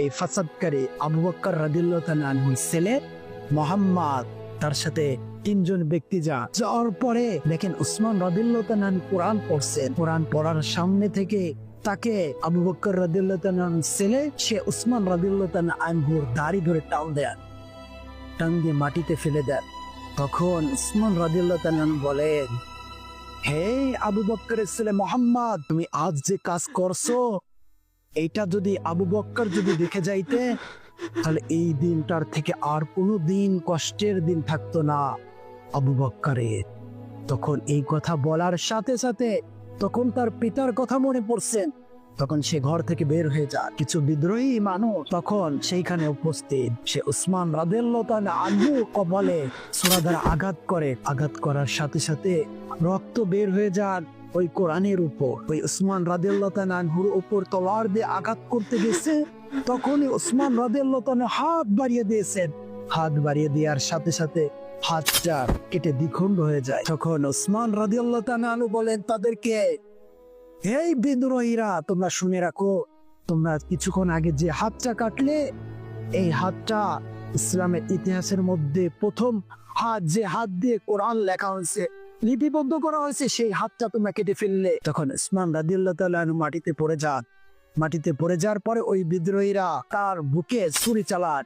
এই ফাসাদকারী আবু বক্কর রাদিল্লাহ ছেলে মোহাম্মদ, তার সাথে তিনজন ব্যক্তি যা, যাওয়ার পরে দেখেন উসমান রাদিল্লাহ কোরআন পড়ছেন কোরআন পড়ার সামনে থেকে তাকে আবু বক্কর রাদিল্লাহ ছেলে, সে উসমান রাদিল্লাহ আনহুর দাড়ি ধরে টান দেয়। টান দিয়ে মাটিতে ফেলে দেন তখন উসমান রাদিল্লাহ বলেন হে আবু বক্করের ছেলে মোহাম্মদ, তুমি আজ যে কাজ করছ এইটা যদি আবু বক্কর যদি দেখে যাইতে, তাহলে এই দিনটার থেকে আর কোনো দিন কষ্টের দিন থাকতো না আবু বক্করের। তখন এই কথা বলার সাথে সাথে তখন তার পিতার কথা মনে পড়ছেন তখন সে ঘর থেকে বের হয়ে যায়। কিছু বিদ্রোহী মানুষ তখন সেইখানে উপস্থিত। সে উসমান রাদেল্লাহ আনহু কবলে সোনাদার আঘাত করে। আঘাত করার সাথে সাথে রক্ত বের হয়ে যান ওই কোরআনের উপর। ওই উসমান রাদেল্লাহ আনহুর উপর তলোয়ার দিয়ে আঘাত করতে গেছে। তখনই উসমান রাদেল্লাহ হাত বাড়িয়ে দিয়েছেন। হাত বাড়িয়ে দেওয়ার সাথে সাথে হাতটা কেটে দ্বিখণ্ড হয়ে যায়। তখন ওসমান রাদিয়াল্লাহু তাআলা বলেন, তাদেরকে এই বিদ্রোহীরা, তোমরা শুনে রাখো, তোমরা কিছুক্ষণ আগে যে হাতটা কাটলে, এই হাতটা ইসলামের ইতিহাসের মধ্যে প্রথম হাত যে হাত দিয়ে কোরআন লেখা হয়েছে, লিপিবদ্ধ করা হয়েছে, সেই হাতটা তোমরা কেটে ফেললে। তখন ইসমান রাদিয়াল্লাহু তাআলা মাটিতে পড়ে যান। মাটিতে পড়ে যাওয়ার পরে ওই বিদ্রোহীরা তার বুকে ছুরি চালান।